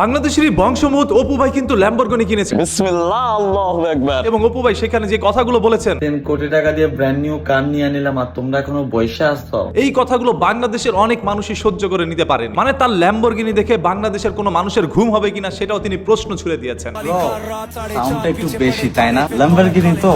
বাংলাদেশেরই বংশমুত অপু ভাই কিন্তু ল্যাম্বরগনি কিনেছে। বিসমিল্লাহ আল্লাহু আকবার। এবং অপু ভাই সেখানে যে কথাগুলো বলেছেন টেন কোটি টাকা দিয়ে ব্র্যান্ড নিউ কার নিয়ে নিলাম আর তোমরা এখনও বসে আসছো এই কথাগুলো বাংলাদেশের অনেক মানুষই সহ্য করে নিতে পারেন। মানে তার ল্যাম্বরগিনি দেখে বাংলাদেশের কোনো মানুষের ঘুম হবে কিনা সেটাও তিনি প্রশ্ন ছুড়ে দিয়েছেন। সাউন্ডটা একটু বেশি তাই না? ল্যাম্বরগিনি তো।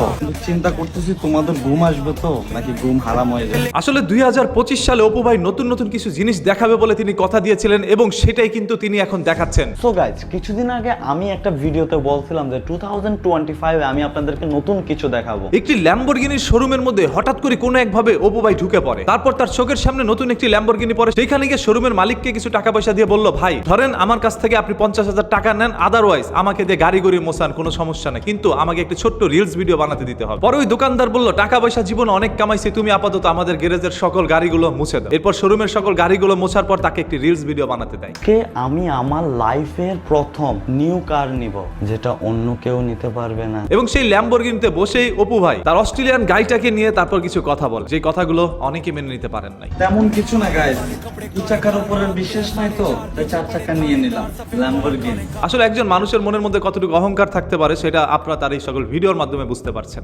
চিন্তা করতেছি তোমাদের ঘুম আসবে তো নাকি ঘুম হারাম হয়ে যাবে? আসলে দুই হাজার পঁচিশ সালে অপু ভাই নতুন নতুন কিছু জিনিস দেখাবে বলে তিনি কথা দিয়েছিলেন এবং সেটাই কিন্তু তিনি এখন দেখাচ্ছেন। সো গাইজ কিছুদিন আগে আমি একটা ভিডিওতে বলছিলাম যে টু থাউজেন্ড টোয়েন্টি ফাইভে আমি আপনাদেরকে নতুন কিছু দেখাবো। একটি ল্যাম্বরগিনির শোরুমের মধ্যে হঠাৎ করে কোনো একভাবে অপু ভাই ঢুকে পড়ে। তারপর তার চোখের সামনে নতুন একটি ল্যাম্বরগিনি পড়ে। সেখানে গিয়ে শোরুমের মালিককে কিছু টাকা পয়সা দিয়ে বলল ভাই ধরেন আমার কাছ থেকে আপনি পঞ্চাশ হাজার টাকা নেন আদারওয়াইজ আমাকে দিয়ে গাড়ি গড়ি মোসান কোনো সমস্যা নেই। কিন্তু আমাকে একটি ছোট্ট রিলস ভিডিও বানাতে দিতে হবে। পরে ওই দোকানদার বলল টাকা পয়সা জীবন অনেক কামাইছি তুমি আপাতত আমাদের গ্যারেজের সকল গাড়িগুলো মুছে দাও। এরপর শোরুমের সকল গাড়িগুলো মোছার পর তাকে একটি রিলস ভিডিও বানাতে দেয়। কে আমি আমার লাইফের প্রথম নিউ কার নিব যেটা অন্য কেউ নিতে পারবে না। এবং সেই ল্যাম্বরগিনিতে বসেই অপু ভাই তার অস্ট্রেলিয়ান গাড়িটাকে নিয়ে তারপর কিছু কথা বলে। যে কথাগুলো অনেকে মেনে নিতে পারেন নাই। তেমন কিছু না গাইজ দু চাকার উপরে বিশ্বাস নাই তো তাই চার চাকা নিয়ে নিলাম ল্যাম্বরগিনি। আসলে একজন মানুষের মনের মধ্যে কতটুকু অহংকার থাকতে পারে সেটা আপনারা তার এই সকল ভিডিওর মাধ্যমে বুঝতে পারছেন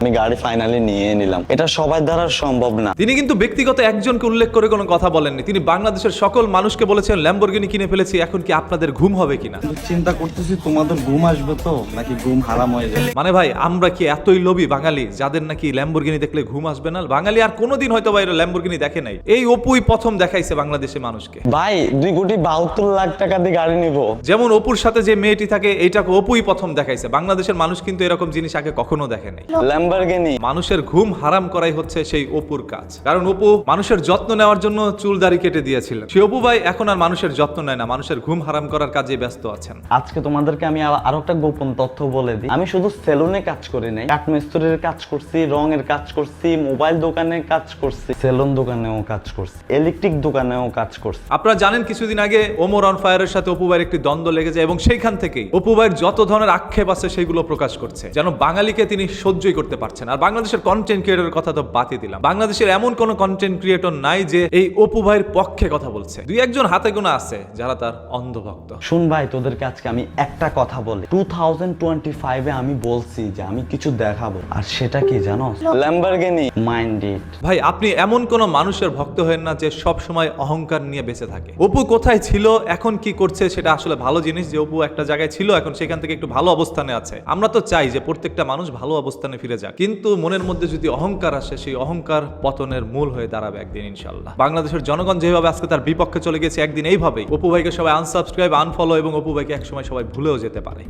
আমি গাড়ি ফাইনালি নিয়ে নিলাম। এটা সবার দ্বারা সম্ভব না। তিনি কিন্তু ব্যক্তিগত একজনকে উল্লেখ করে কোনো কথা বলেননি। তিনি বাংলাদেশের সকল মানুষকে বলেছেন ল্যাম্বরগিনি কিনে ফেলেছি এখন কি আপনাদের ঘুম হবে কিনা? চিন্তা করতেছি তোমাদের ঘুম আসবে তো? নাকি ঘুম হারাম হয়ে যাবে? মানে ভাই আমরা কি এতই লোভী বাঙালি যাদের নাকি ল্যাম্বরগিনি দেখলে ঘুম আসবে না? বাঙালি আর কোনোদিন হয়তো ভাই ল্যাম্বরগিনি দেখে নাই। এই অপুই প্রথম দেখাইছে বাংলাদেশে মানুষকে। ভাই দুই কোটি বাহাত্তর লাখ টাকা দিয়ে গাড়ি নিব। যেমন অপুর সাথে যে মেয়েটি থাকে এইটাকে অপুই প্রথম দেখাইছে। বাংলাদেশের মানুষ কিন্তু এরকম জিনিস আগে কখনো দেখে নাই। ল্যাম্বরগিনি মানুষের ঘুম হারাম করাই হচ্ছে সেই অপুর কাজ। কারণ অপু মানুষের যত্ন নেওয়ার জন্য চুল দাড়ি কেটে দিয়েছিলেন। সেই অপু ভাই এখন আর মানুষের যত্ন নেয় না মানুষের ঘুম হারাম করার কাজে ব্যস্ত আছেন। আজকে তোমাদেরকে আমি আরও একটা গোপন তথ্য বলে দিই। আমি শুধু সেলুনে কাজ করি নাই কাঠমিস্ত্রির কাজ করছি রঙের কাজ করছি মোবাইল দোকানে কাজ করছি সেলুন দোকানেও কাজ করছি ইলেকট্রিক দোকানেও কাজ করছি। আপনারা জানেন কিছুদিন আগে ওমর অন ফায়ারের সাথে অপু ভাইয়ের একটি দ্বন্দ্ব লেগে যায় এবং সেইখান থেকেই অপু ভাইয়ের যত ধরনের আক্ষেপ আছে সেগুলো প্রকাশ করছে। যেন বাঙালিকে তিনি সহ্যই করতে পারছেন আর বাংলাদেশের কন্টেন্ট ক্রিয়েটরের কথা তো বাতিয়ে দিলাম। বাংলাদেশের এমন কোন কন্টেন্ট ক্রিয়েটর নাই যে এই অপু ভাইয়ের পক্ষে কথা বলছে। দুই একজন হাতে গোনা আছে যারা তার অন্ধভক্ত। শুন ভাই তোদেরকে আজকে আমি একটা কথা বলি। টু থাউজেন্ড টোয়েন্টি ফাইভে আমি বলছি যে আমি কিছু দেখাবো। আর সেটা কি জানো? ল্যাম্বরগিনি মাইন্ড ইট ভাই আপনি এমন কোন মানুষের ভক্ত হয়েন না যে সব সময় অহংকার নিয়ে বেঁচে থাকে। অপু কোথায় ছিল এখন কি করছে সেটা আসলে ভালো জিনিস যে অপু একটা জায়গায় ছিল এখন সেখান থেকে একটু ভালো অবস্থানে আছে। আমরা তো চাই যে প্রত্যেকটা মানুষ ভালো অবস্থানে ফিরে যাক। কিন্তু মনের মধ্যে যদি অহংকার আসে সেই অহংকার পতনের মূল হয়ে দাঁড়াবে একদিন ইনশাল্লাহ বাংলাদেশের জনগণ যেভাবে আজকে তার বিপক্ষে চলে গেছে একদিন এইভাবেই। অপু ভাইকে সবাই আনসাবস্ক্রাইব আনফলো এবং অপু ভাইকে একসময় সবাই ভুলেও যেতে পারে।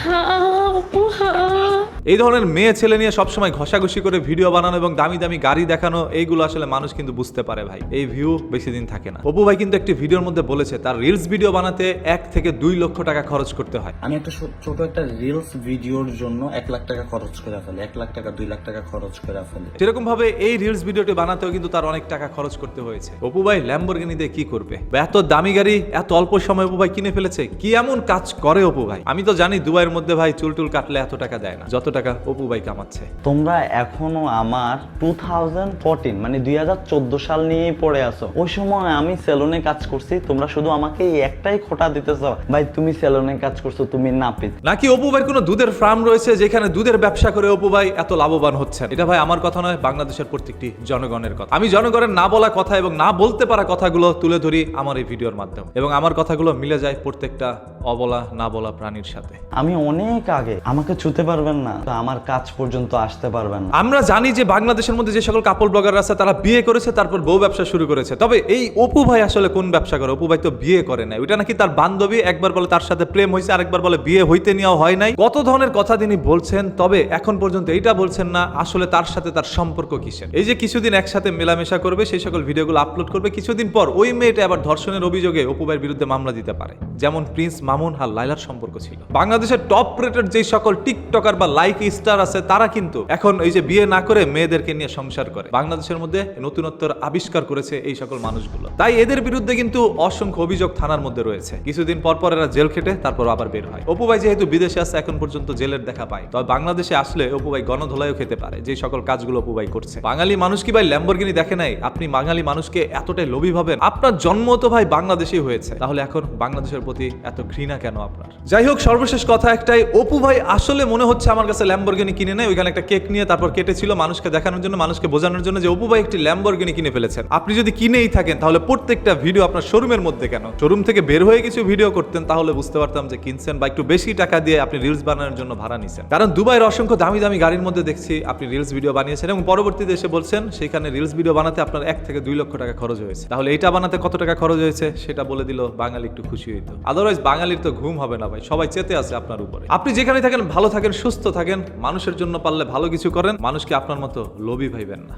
এই ধরনের মেয়ে ছেলে নিয়ে সবসময় ঘষাঘষি করে ভিডিও বানানো এবং দামি দামি গাড়ি দেখানো এইগুলো আসলে মানুষ কিন্তু বুঝতে পারে ভাই। এই ভিউ বেশি দিন থাকে না। অপু ভাই কিন্তু একটি ভিডিওর মধ্যে বলেছে তার রিলস ভিডিও বানাতে এক থেকে দুই লক্ষ টাকা খরচ করতে হয়। আমি একটা ছোট একটা রিলস ভিডিওর জন্য এক লাখ টাকা খরচ করে ফেলি এক লাখ টাকা দুই লাখ টাকা খরচ করে ফেলি। সেরকম ভাবে এই রিলস ভিডিওটি বানাতেও কিন্তু তার অনেক টাকা খরচ করতে হয়েছে। অপু ভাই ল্যাম্বরগিনি দিয়ে কি করবে? বা এত দামি গাড়ি এত অল্প সময় অপু ভাই কিনে ফেলেছে কি এমন কাজ করে অপু ভাই? আমি তো জানি দুবাইয়ের মধ্যে ভাই চুল টুল কাটলে এত টাকা দেয় না যত টাকা অপু ভাই কামাচ্ছে। তোমরা এখনও আমার টু থাউজেন্ড ফোরটিন মানে দুই হাজার চোদ্দ সাল নিয়েই পড়ে আছো। ওই সময় আমি সেলুনে কাজ করছি তোমরা শুধু আমাকে এই একটাই খোটা দিতেছ। ভাই তুমি সেলুনে কাজ করছ তুমি নাপিত। নাকি অপু ভাইয়ের কোনো দুধের ফার্ম রয়েছে যেখানে দুধের ব্যবসা করে অপু ভাই এত লাভবান হচ্ছেন? এটা ভাই আমার কথা নয় বাংলাদেশের প্রত্যেকটি জনগণের কথা। আমি জনগণের না বলা কথা এবং না বলতে পারা কথাগুলো তুলে ধরি আমার এই ভিডিওর মাধ্যমে। এবং আমার কথাগুলো মিলে যায় প্রত্যেকটা অবলা না বলা প্রাণীর সাথে। আমি অনেক আগে আমাকে ছুতে পারবেন না। তো আমার কাজ পর্যন্ত আসতে পারবেন না। আমরা জানি যে বাংলাদেশের মধ্যে যে সকল কাপড় ব্লগার আছে, তারা বিয়ে করেছে, তারপর বউ ব্যবসা শুরু করেছে। তবে এই অপু ভাই আসলে কোন ব্যবসা করে? অপু ভাই তো বিয়ে করে নাই। ওটা নাকি তার বান্ধবী একবার বলে তার সাথে প্রেম হয়েছে, আরেকবার বলে বিয়ে হইতে নেওয়া হয় নাই। কত ধরনের কথা তিনি বলছেন, তবে এখন পর্যন্ত এইটা বলছেন না, আসলে তার সাথে তার সম্পর্ক কিসের? এই যে কিছুদিন একসাথে মেলামেশা করবে, সেই সকল ভিডিওগুলো আপলোড করবে, কিছুদিন পর ওই মেয়েটা আবার ধর্ষণের অভিযোগে অপু ভাইয়ের বিরুদ্ধে মামলা দিতে পারে। যেমন প্রিন্স মামুন আর লাইলার সম্পর্ক ছিল। বাংলাদেশের টপ রেটেড যে সকল টিকটকার বা লাইক স্টার আছে তারা কিন্তু এখন এই যে বিয়ে না করে মেয়েদেরকে নিয়ে সংসার করে। বাংলাদেশের মধ্যে নতুনত্বর আবিষ্কার করেছে এই সকল মানুষগুলো। তাই এদের বিরুদ্ধে কিন্তু অসংখ্য অভিযোগ থানার মধ্যে রয়েছে। কিছুদিন পর পর এরা জেল খেটে তারপর আবার বের হয়। অপু ভাই যেহেতু বিদেশে আছে, এখন পর্যন্ত জেলের দেখা পায়। তবে বাংলাদেশে আসলে অপু ভাই গণধোলাইও খেতে পারে, যে সকল কাজগুলো অপু ভাই করছে। বাঙালি মানুষ কি ভাই ল্যাম্বরগিনি দেখে নাই? আপনি বাঙালি মানুষকে এতটাই লোভী ভাবেন? আপনার জন্ম তো ভাই বাংলাদেশেই হয়েছে। তাহলে এখন বাংলাদেশের প্রতি এত ঘৃণা কেন আপনার? যাই হোক, সর্বশেষ কথা একটাই, অপু ভাই আসলে মনে হচ্ছে আমার কাছে ল্যাম্বরগিনি কিনে নেয়, ওইখানে একটা কেক নিয়ে তারপর কেটেছিল মানুষকে দেখানোর জন্য, মানুষকে বোঝানোর জন্য যে অপু ভাই একটি ল্যাম্বরগিনি কিনে ফেলেছেন। আপনি যদি কিনেই থাকেন, তাহলে প্রত্যেকটা ভিডিও আপনার শোরুমের মধ্যে কেন? শোরুম থেকে বের হয়ে কিছু ভিডিও করতেন, তাহলে বুঝতে পারতাম যে, কিনছেন বা একটু বেশি টাকা দিয়ে আপনি রিলস বানানোর জন্য ভাড়া নিছেন। কারণ দুবাইয়ের অসংখ্য দামি দামি গাড়ির মধ্যে দেখছি আপনি রিলস ভিডিও বানিয়েছেন এবং পরবর্তীতে এসে বলছেন, সেখানে রিলস ভিডিও বানাতে আপনার এক থেকে দুই লক্ষ টাকা খরচ হয়েছে। তাহলে এটা বানাতে কত টাকা খরচ হয়েছে, সেটা বলে দিল বাঙালি একটু খুশি হইতো। আদারওয়াইজ বাঙালির তো ঘুম হবে না ভাই, সবাই চেতে আছে আপনার উপরে। আপনি যেখানে থাকেন, ভালো থাকেন, সুস্থ থাকেন মানুষের জন্য পারলে ভালো কিছু করেন মানুষকে আপনার মতো লোভী ভাইবেন না।